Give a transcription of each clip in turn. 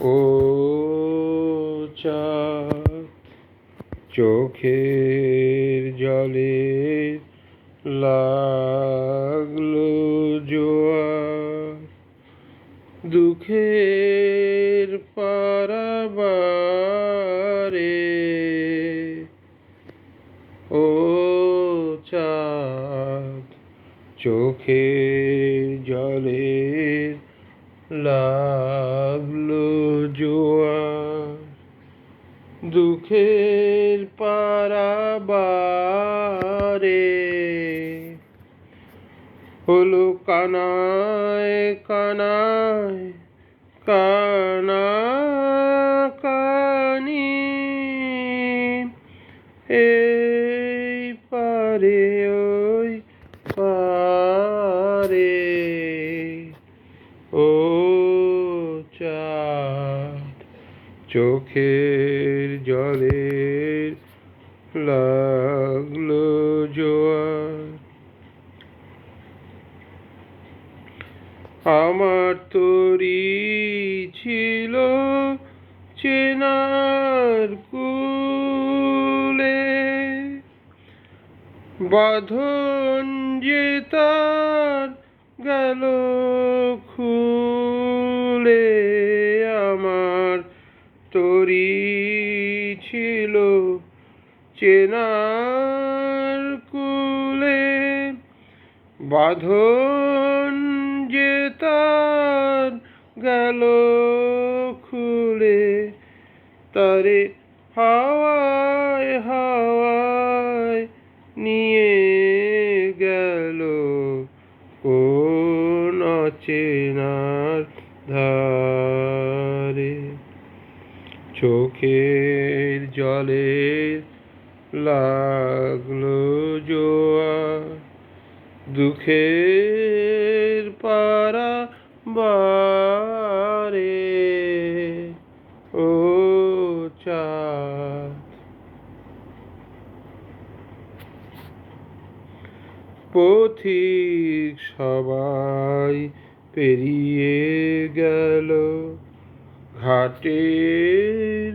ও চাঁদ চোখের জলে লাগল জোয়ার। দুঃখের পারাবারে ও চাঁদ চোখের লাগল জোয়ার দুঃখের পারাবারে। হলো কানায় কানায় কানা কানি। এই পারে ওই পারে ও চাঁদ চোখের জলের লাগল জোয়ার। আমার তরি ছিল চেনার কুলে। বাঁধন যে তার গেল খুলে। তরি ছিল চেনার কুলে। বাঁধন যে তার গেল খুলে, তারে হাওয়ায় হাওয়ায় নিয়ে গেল কোন চেনার ধারে। চোখের জলে লাগল জোয়ার দুঃখের পারা বারে ও চাঁদ। পথিক সবাই পেরিয়ে গেল। ঘাটের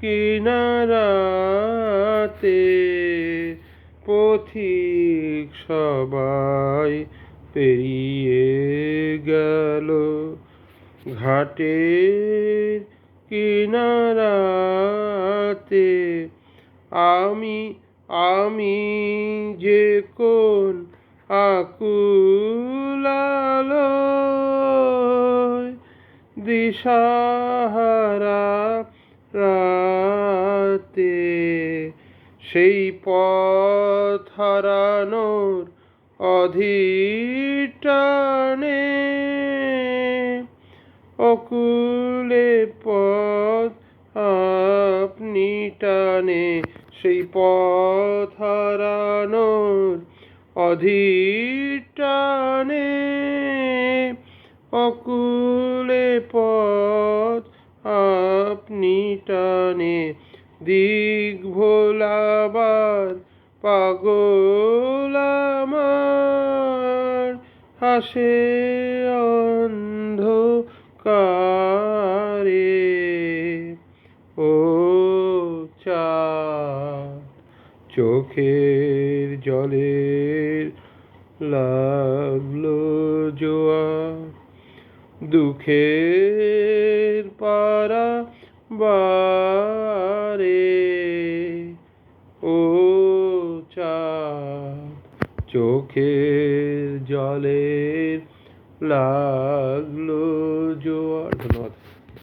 কিনারাতে পথিক সবাই পেরিয়ে গেল। ঘাটের কিনারাতে আমি আমি যে কোন আকুলালয় দিশাহারা রাতে সেই পথ হারানোর অধিটানে অকুলে পথ আপনি টানে সেই পথ হারানোর অধিটানে অকুলে পথ আপনি টানে। দিক ভোলাবার পাগল আমার। হাসে অন্ধকারে। ও চাঁদ, চোখের জলের লাগল জোয়ার। দুঃখের পারা বারে ও চাঁদ চোখের জলের লাগল জোয়ার।